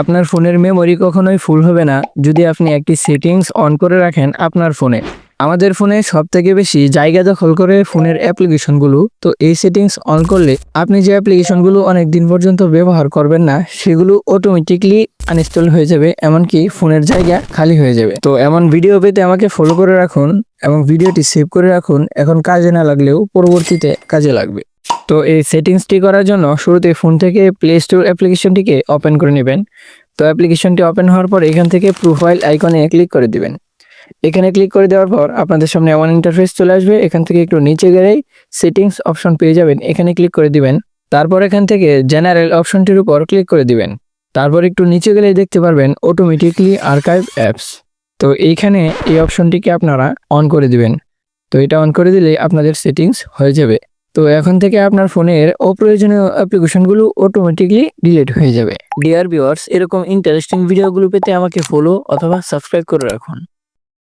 আপনার ফোনের মেমোরি কখনোই ফুল হবে না। যদি আপনি একটি সেটিংস অন করে রাখেন আপনার ফোনে। আমাদের ফোনে সব থেকে বেশি জায়গা দখল করে ফোনের অ্যাপ্লিকেশনগুলো। তো এই সেটিংস অন করলে আপনি যে অ্যাপ্লিকেশনগুলো অনেক দিন পর্যন্ত ব্যবহার করবেন না, সেগুলো অটোমেটিকলি আনইনস্টল হয়ে যাবে, এমনকি ফোনের জায়গা খালি হয়ে যাবে। তো এমন ভিডিও পেতে আমাকে ফলো করে রাখুন এবং ভিডিওটি সেভ করে রাখুন। এখন কাজে না লাগলেও পরবর্তীতে কাজে লাগবে। তো এই সেটিংসটি করার জন্য শুরুতে ফোন থেকে প্লে স্টোর অ্যাপ্লিকেশনটিকে ওপেন করে নেবেন। তো অ্যাপ্লিকেশনটি ওপেন হওয়ার পর এখান থেকে প্রোফাইল আইকনে ক্লিক করে দিবেন। এখানে ক্লিক করে দেওয়ার পর আপনাদের সামনে এমন ইন্টারফেস চলে আসবে, এখান থেকে একটু নিচে গেলেই সেটিংস অপশন পেয়ে যাবেন, এখানে ক্লিক করে দিবেন। তারপর এখান থেকে জেনারেল অপশনটির উপর ক্লিক করে দিবেন। তারপর একটু নিচে গেলেই দেখতে পারবেন অটোমেটিকলি আর্কাইভ অ্যাপস তো এইখানে এই অপশনটিকে আপনারা অন করে দিবেন। তো এটা অন করে দিলেই আপনাদের সেটিংস হয়ে যাবে। তো এখন থেকে আপনার ফোনের অপ্রয়োজনীয় অ্যাপ্লিকেশনগুলো অটোমেটিকলি ডিলিট হয়ে যাবে। ডিয়ার ভিউয়ার্স এরকম ইন্টারেস্টিং ভিডিওগুলো পেতে আমাকে ফলো অথবা সাবস্ক্রাইব করে রাখুন।